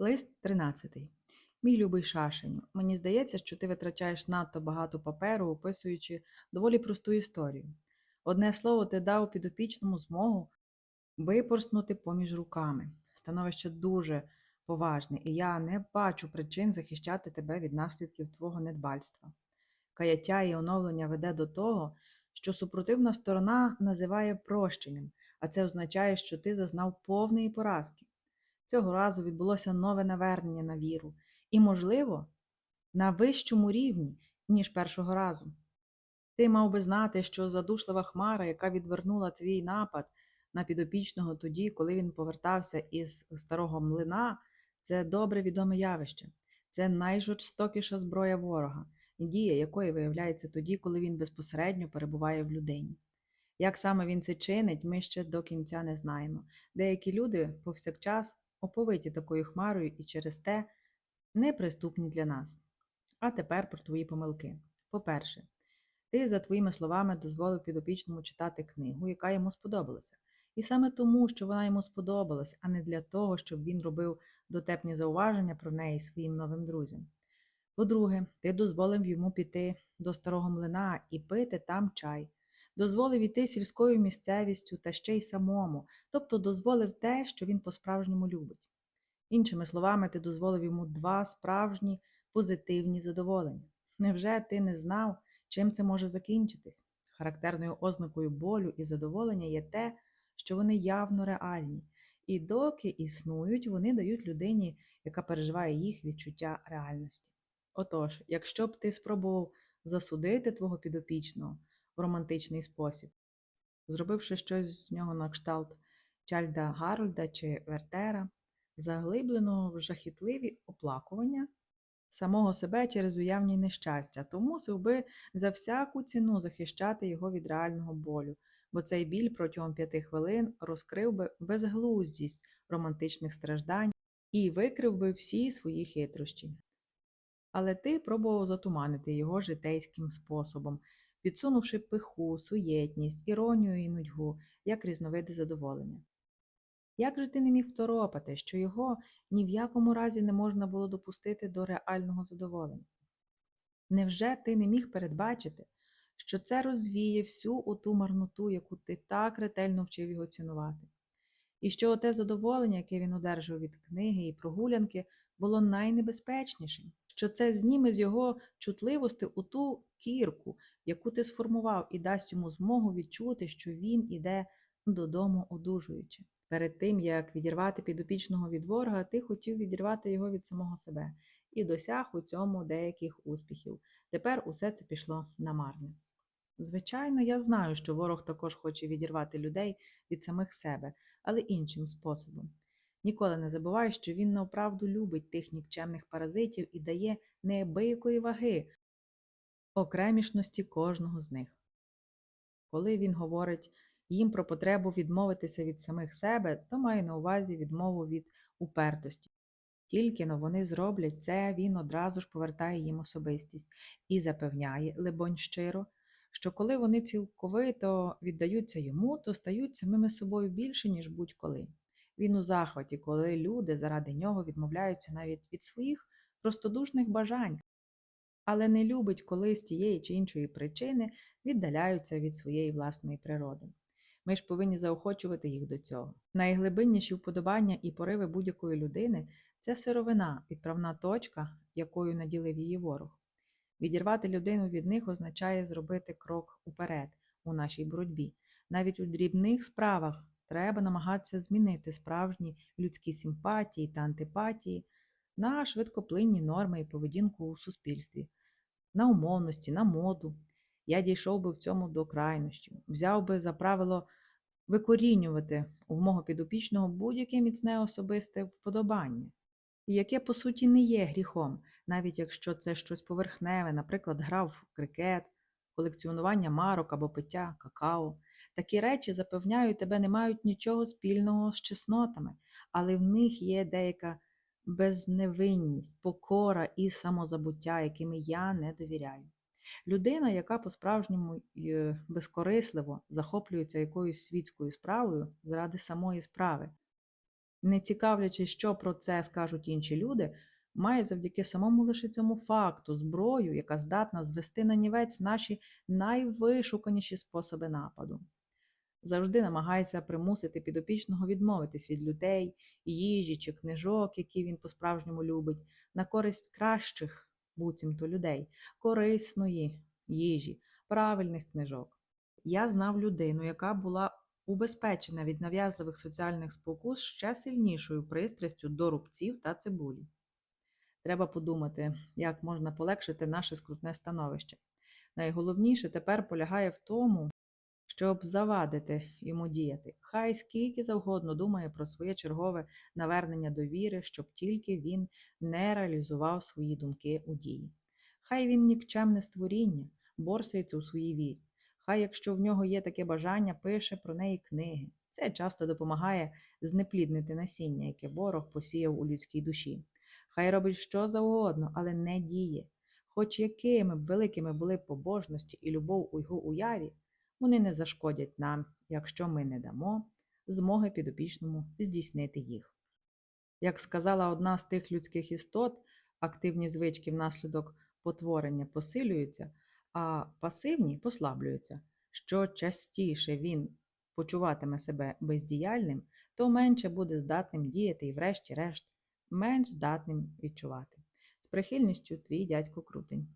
Лист 13. Мій любий шашеню, мені здається, що ти витрачаєш надто багато паперу, описуючи доволі просту історію. Одне слово, ти дав підопічному змогу випорснути поміж руками. Становище дуже поважне, і я не бачу причин захищати тебе від наслідків твого недбальства. Каяття і оновлення веде до того, що супротивна сторона називає прощенням, а це означає, що ти зазнав повної поразки. Цього разу відбулося нове навернення на віру, і, можливо, на вищому рівні, ніж першого разу. Ти мав би знати, що задушлива хмара, яка відвернула твій напад на підопічного тоді, коли він повертався із старого млина, це добре відоме явище, це найжорстокіша зброя ворога, дія якої виявляється тоді, коли він безпосередньо перебуває в людині. Як саме він це чинить, ми ще до кінця не знаємо. Деякі люди повсякчас оповиті такою хмарою і через те неприступні для нас. А тепер про твої помилки. По-перше, ти, за твоїми словами, дозволив підопічному читати книгу, яка йому сподобалася. І саме тому, що вона йому сподобалась, а не для того, щоб він робив дотепні зауваження про неї своїм новим друзям. По-друге, ти дозволив йому піти до старого млина і пити там чай, дозволив іти сільською місцевістю та ще й самому, тобто дозволив те, що він по-справжньому любить. Іншими словами, ти дозволив йому два справжні позитивні задоволення. Невже ти не знав, чим це може закінчитись? Характерною ознакою болю і задоволення є те, що вони явно реальні, і доки існують, вони дають людині, яка переживає їх відчуття реальності. Отож, якщо б ти спробував засудити твого підопічного в романтичний спосіб, зробивши щось з нього на кшталт Чальда Гарольда чи Вертера, заглиблено в жахітливі оплакування самого себе через уявні нещастя, то мусив би за всяку ціну захищати його від реального болю, бо цей біль протягом п'яти хвилин розкрив би безглуздість романтичних страждань і викрив би всі свої хитрощі. Але ти пробував затуманити його житейським способом, підсунувши пиху, суєтність, іронію і нудьгу, як різновиди задоволення. Як же ти не міг второпати, що його ні в якому разі не можна було допустити до реального задоволення? Невже ти не міг передбачити, що це розвіє всю оту марноту, яку ти так ретельно вчив його цінувати? І що оте задоволення, яке він одержав від книги і прогулянки, було найнебезпечнішим, що це зніме з його чутливості у ту кірку, яку ти сформував, і дасть йому змогу відчути, що він іде додому одужуючи. Перед тим, як відірвати підопічного від ворога, ти хотів відірвати його від самого себе і досяг у цьому деяких успіхів. Тепер усе це пішло намарне. Звичайно, я знаю, що ворог також хоче відірвати людей від самих себе, але іншим способом. Ніколи не забувай, що він навправду любить тих нікчемних паразитів і дає неабиякої ваги окремішності кожного з них. Коли він говорить їм про потребу відмовитися від самих себе, то має на увазі відмову від упертості. Тільки но вони зроблять це, він одразу ж повертає їм особистість і запевняє, либонь щиро, що коли вони цілковито віддаються йому, то стають самими собою більше, ніж будь-коли. Він у захваті, коли люди заради нього відмовляються навіть від своїх простодушних бажань, але не любить, коли з тієї чи іншої причини віддаляються від своєї власної природи. Ми ж повинні заохочувати їх до цього. Найглибинніші вподобання і пориви будь-якої людини це сировина, відправна точка, якою наділив її ворог. Відірвати людину від них означає зробити крок уперед у нашій боротьбі. Навіть у дрібних справах треба намагатися змінити справжні людські симпатії та антипатії на швидкоплинні норми і поведінку у суспільстві, на умовності, на моду. Я дійшов би в цьому до крайнощів, взяв би за правило викорінювати у мого підопічного будь-яке міцне особисте вподобання, яке, по суті, не є гріхом, навіть якщо це щось поверхневе, наприклад, гра в крикет, колекціонування марок або пиття какао. Такі речі, запевняю, тебе не мають нічого спільного з чеснотами, але в них є деяка безневинність, покора і самозабуття, якими я не довіряю. Людина, яка по-справжньому е, безкорисливо захоплюється якоюсь світською справою заради самої справи, не цікавлячись, що про це скажуть інші люди, має завдяки самому лише цьому факту зброю, яка здатна звести на нівець наші найвишуканіші способи нападу. Завжди намагайся примусити підопічного відмовитись від людей, їжі чи книжок, які він по-справжньому любить, на користь кращих буцімто людей, корисної їжі, правильних книжок. Я знав людину, яка була убезпечена від нав'язливих соціальних спокус ще сильнішою пристрастю до рубців та цибулі. Треба подумати, як можна полегшити наше скрутне становище. Найголовніше тепер полягає в тому, щоб завадити йому діяти. Хай скільки завгодно думає про своє чергове навернення довіри, щоб тільки він не реалізував свої думки у дії. Хай він нікчемне створіння, борсається у своїй вірі. Хай, якщо в нього є таке бажання, пише про неї книги. Це часто допомагає знепліднити насіння, яке ворог посіяв у людській душі. Хай робить що завгодно, але не діє. Хоч якими б великими були побожності і любов у його уяві, вони не зашкодять нам, якщо ми не дамо змоги підопічному здійснити їх. Як сказала одна з тих людських істот, активні звички внаслідок потворення посилюються, а пасивні послаблюються. Що частіше він почуватиме себе бездіяльним, то менше буде здатним діяти і, врешті-решт, менш здатним відчувати. З прихильністю твій дядько Крутень.